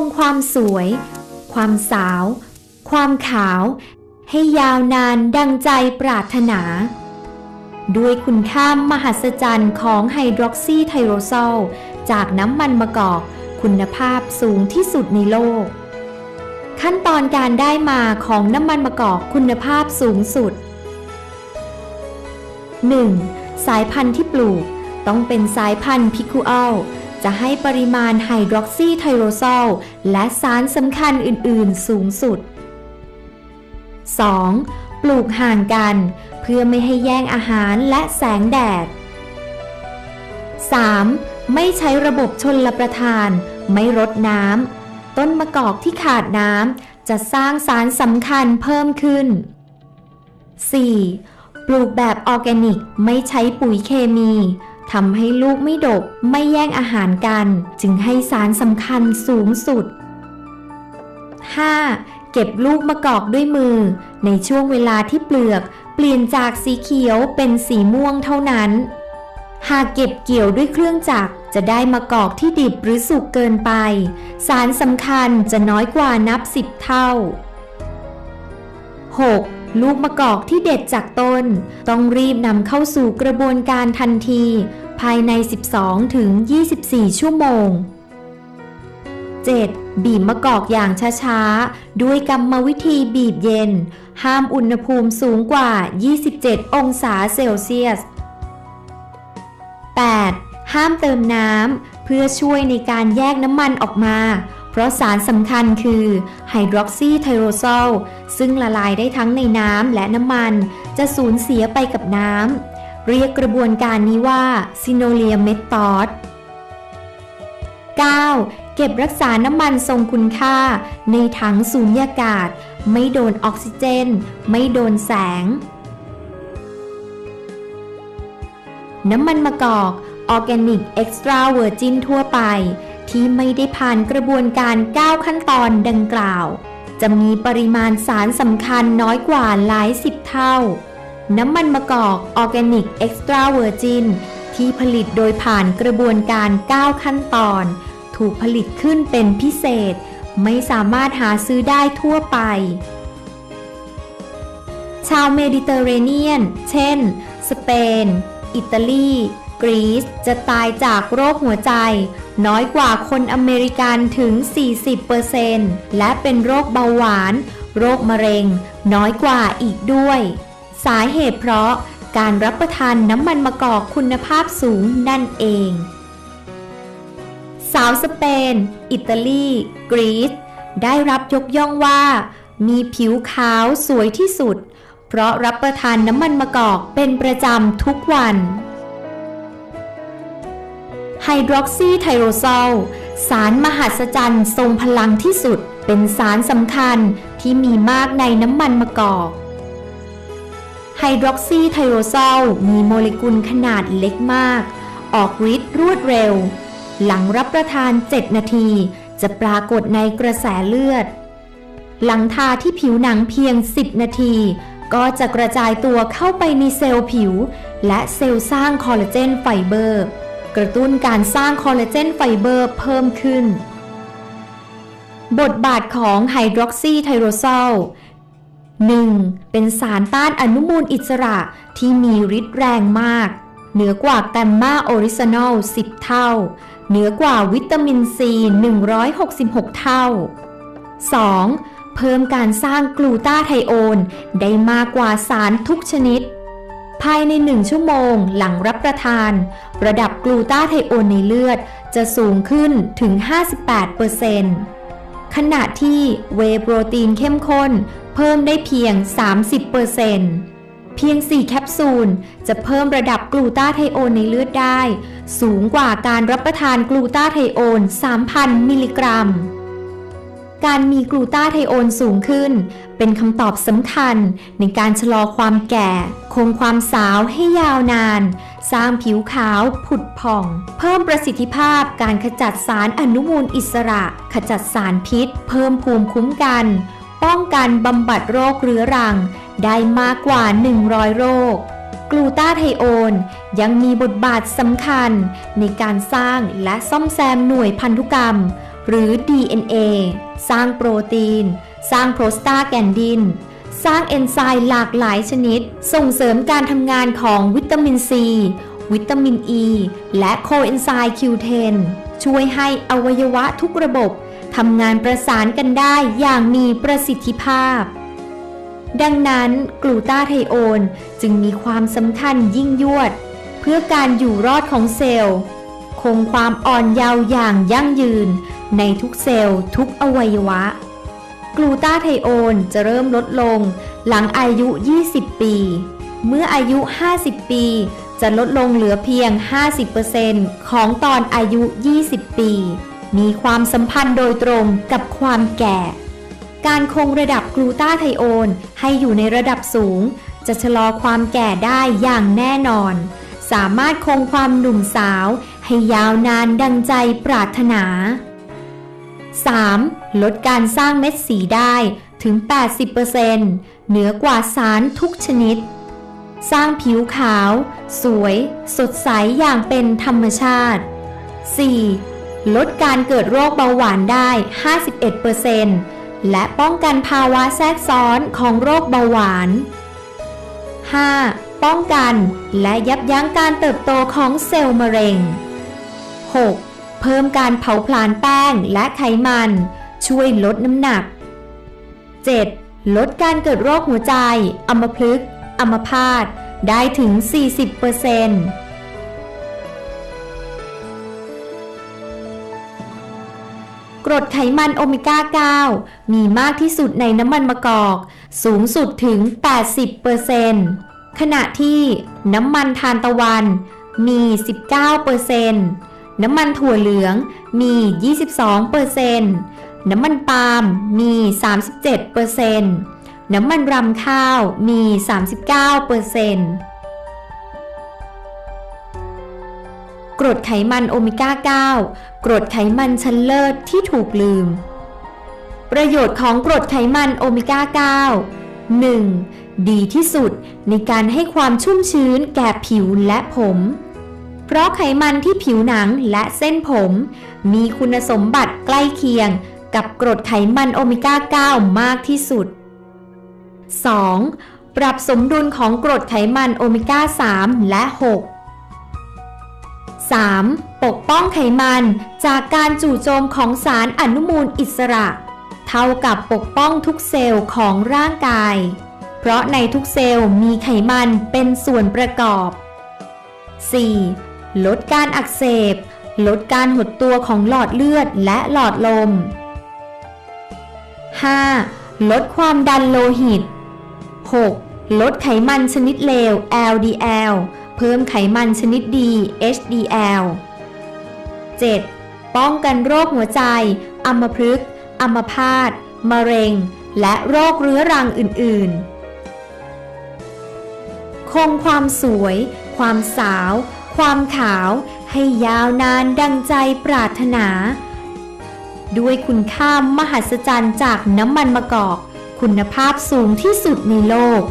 งความสวย ความสาว ความขาว ให้ยาวนานดังใจปรารถนา ด้วยคุณค่ามหัศจรรย์ของไฮดรอกซีไทโรซอลจากน้ำมันมะกอกคุณภาพสูงที่สุดในโลก ขั้นตอนการได้มาของน้ำมันมะกอกคุณภาพสูงสุด 1. สายพันธุ์ที่ปลูกต้องเป็นสายพันธุ์พิคูอัล จะให้ปริมาณไฮดรอกซีไทโรซอลและสารสำคัญอื่น ๆ สูงสุด 2. ปลูกห่างกัน เพื่อไม่ให้แย่งอาหารและแสงแดด 3. ไม่ใช้ระบบชนละประทาน ไม่รดน้ำ ต้นมะกอกที่ขาดน้ำ จะสร้างสารสำคัญเพิ่มขึ้น 4. ปลูกแบบออร์แกนิก ไม่ใช้ปุ๋ยเคมี ทำให้ลูกไม่ดกไม่แย่งอาหารกัน จึงให้สารสำคัญสูงสุด 5. เก็บลูกมะกอกด้วยมือ ในช่วงเวลาที่เปลือก เปลี่ยนจากสีเขียวเป็นสีม่วงเท่านั้น หากเก็บเกี่ยวด้วยเครื่องจักรจะได้มะกอกที่ดิบหรือสุกเกินไป สารสำคัญจะน้อยกว่านับสิบเท่า 6. ลูกมะกอกที่เด็ดจากต้น ต้องรีบนำเข้าสู่กระบวนการทันที ภายใน 12 ถึง 24 ชั่วโมง 7. บีบมะกอกอย่างช้าๆ ด้วยกรรมวิธีบีบเย็น ห้ามอุณหภูมิสูงกว่า 27 องศาเซลเซียส 8. ห้ามเติมน้ำเพื่อช่วยในการแยกน้ำมันออกมา เพราะสารสำคัญคือไฮดรอกซีไทโรซอลซึ่งละลายได้ทั้งในน้ำและน้ำมัน จะสูญเสียไปกับน้ำ เรียกกระบวนการนี้ว่าซิโนเลียเมทอด 9. เก็บรักษาน้ำมันทรงคุณค่า ในถังสูญญากาศ ไม่โดนออกซิเจน ไม่โดนแสง น้ำมันมะกอกออร์แกนิกเอ็กซ์ตร้าเวอร์จินทั่วไป ที่ไม่ได้ผ่านกระบวนการ 9 ขั้นตอนดังกล่าว จะมีปริมาณสารสำคัญน้อยกว่าหลายสิบเท่า น้ำมันมะกอกออร์แกนิกเอ็กซ์ตร้าเวอร์จินที่ผลิตโดยผ่านกระบวนการ 9 ขั้นตอน ถูกผลิตขึ้นเป็นพิเศษ ไม่สามารถหาซื้อได้ทั่วไป ชาวเมดิเตอร์เรเนียน เช่น สเปน อิตาลี กรีซจะตายจากโรคหัวใจ น้อยกว่าคนอเมริกันถึง 40%และเป็นโรคเบาหวาน โรคมะเร็ง น้อยกว่าอีกด้วย สาเหตุเพราะการรับประทานน้ำมันมะกอกคุณภาพสูงนั่นเอง สาวสเปน อิตาลี กรีซได้รับยกย่องว่า มีผิวขาวสวยที่สุด เพราะรับประทานน้ำมันมะกอกเป็นประจำทุกวัน ไฮดรอกซีไทโรซอลสารมหัศจรรย์ทรงพลังที่สุด เป็นสารสำคัญที่มีมากในน้ำมันมะกอกไฮดรอกซีไทโรซอลมีโมเลกุลขนาดเล็กมาก ออกฤทธิ์รวดเร็ว หลังรับประทาน 7 นาที จะปรากฏในกระแสเลือด หลังทาที่ผิวหนังเพียง 10 นาที ก็จะกระจายตัวเข้าไปในเซลล์ผิว และเซลล์สร้างคอลลาเจนไฟเบอร์ กระตุ้นการสร้างคอลลาเจนไฟเบอร์เพิ่มขึ้น บทบาทของไฮดรอกซีไทโรซอล 1. เป็นสารต้านอนุมูลอิสระที่มีฤทธิ์แรงมาก เหนือกว่าแกมมาออริจินอล 10 เท่า เหนือกว่าวิตามินซี 166 เท่า 2. เพิ่มการสร้างกลูตาไทโอน ได้มากกว่าสารทุกชนิด ภายใน1ชั่วโมงหลังรับประทาน ระดับกลูตาไทโอนในเลือดจะสูงขึ้นถึง 58%ขณะที่เวโปรตีนเข้มข้นเพิ่มได้เพียง 30%เพียง 4 แคปซูล จะเพิ่มระดับกลูตาไทโอนในเลือดได้ สูงกว่าการรับประทานกลูตาไทโอน 3,000 มิลลิกรัม การมีกลูตาไทโอนสูงขึ้น เป็นคำตอบสำคัญในการชะลอความแก่ คงความสาวให้ยาวนาน สร้างผิวขาวผุดผ่อง เพิ่มประสิทธิภาพการขจัดสารอนุมูลอิสระ ขจัดสารพิษ เพิ่มภูมิคุ้มกัน ป้องกันบำบัดโรคเรื้อรัง ได้มากกว่า 100 โรคกลูตาไทโอนยังมีบทบาทสำคัญในการสร้างและซ่อมแซมหน่วยพันธุกรรม หรือ DNA สร้างโปรตีน สร้างโปรสตาแกนดิน สร้างเอนไซม์หลากหลายชนิด ส่งเสริมการทำงานของวิตามินซี วิตามินอ e, ีและโคเอนไซม์ Q10 ช่วยให้อวัยวะทุกระบบทำงานประสานกันได้อย่างมีประสิทธิภาพ ดังนั้นกลูตาไทโอนจึงมีความสำคัญยิ่งยวด เพื่อการอยู่รอดของเซลล์ คงความอ่อนเยาว์อย่างยั่งยืน ในทุกเซลล์ทุกอวัยวะ กลูตาไทโอนจะเริ่มลดลง หลังอายุ 20 ปี เมื่ออายุ 50 ปี จะลดลงเหลือเพียง 50%ของตอนอายุ 20 ปี มีความสัมพันธ์โดยตรงกับความแก่ การคงระดับกลูตาไทโอนให้อยู่ในระดับสูง จะชะลอความแก่ได้อย่างแน่นอน สามารถคงความหนุ่มสาวให้ยาวนานดังใจปรารถนา 3. ลดการสร้างเม็ดสีได้ถึง 80%เหนือกว่าสารทุกชนิด สร้างผิวขาว สวย สดใสอย่างเป็นธรรมชาติ 4. ลดการเกิดโรคเบาหวานได้ 51%และป้องกันภาวะแทรกซ้อนของโรคเบาหวาน 5. ป้องกันและยับยั้งการเติบโตของเซลล์มะเร็ง 6. เพิ่มการเผาผลาญแป้งและไขมัน ช่วยลดน้ำหนัก 7. ลดการเกิดโรคหัวใจ อัมพฤกษ์อัมพาต ได้ถึง 40%กรดไขมันโอเมก้า 9 มีมากที่สุดในน้ำมันมะกอก สูงสุดถึง 80%ขณะที่น้ำมันทานตะวันมี 19%น้ น้ำมันถั่วเหลืองมี 22%น้ำมันปาล์มมี 37%น้ำมันรำข้าวมี 39%กรดไขมันโอเมก้า 9 กรดไขมันชั้นเลิศที่ถูกลืม ประโยชน์ของกรดไขมันโอเมก้า 9 1. ดีที่สุดในการให้ความชุ่มชื้นแก่ผิวและผม เพราะไขมันที่ผิวหนังและเส้นผม มีคุณสมบัติใกล้เคียงกับกรดไขมันโอเมก้า 9 มากที่สุด 2. ปรับสมดุลของกรดไขมันโอเมก้า 3 และ 6 3. ปกป้องไขมันจากการจู่โจมของสารอนุมูลอิสระ เท่ากับปกป้องทุกเซลล์ของร่างกาย เพราะในทุกเซลล์มีไขมันเป็นส่วนประกอบ 4. ลดการอักเสบ ลดการหดตัวของหลอดเลือดและหลอดลม 5. ลดความดันโลหิต 6. ลดไขมันชนิดเลว LDL เพิ่มไขมันชนิดดี HDL 7. ป้องกันโรคหัวใจ อัมพฤกษ์ อัมพาต มะเร็ง และโรคเรื้อรังอื่น ๆ คงความสวย ความสาว ความขาวให้ยาวนานดังใจปรารถนา ด้วยคุณค่ามหัศจรรย์จากน้ำมันมะกอก คุณภาพสูงที่สุดในโลก